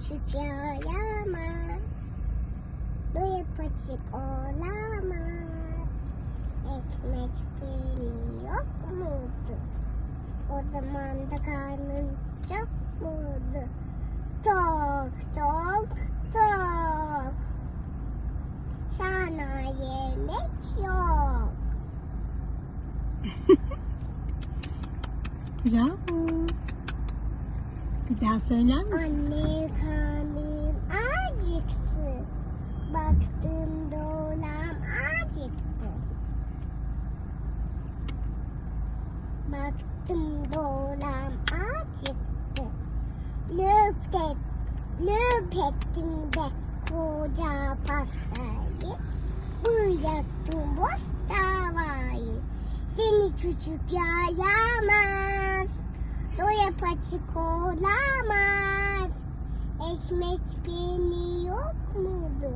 küçük yaramaz. Doyup açık olamaz. Ekmek peynir yok muydu? O zaman da karnın çok muydu? Tok tok tok. Sana yemek yok. Bravo. Bir daha söyler misin? Anne karnım acıktı. Baktım dolam acıktı. Baktım dolam acıktı. Löp, et, löp ettim de koca pastayı. Bıraktım boş davayı. Seni küçük yaramaz açık olamaz. Ekmek beni yok mudur?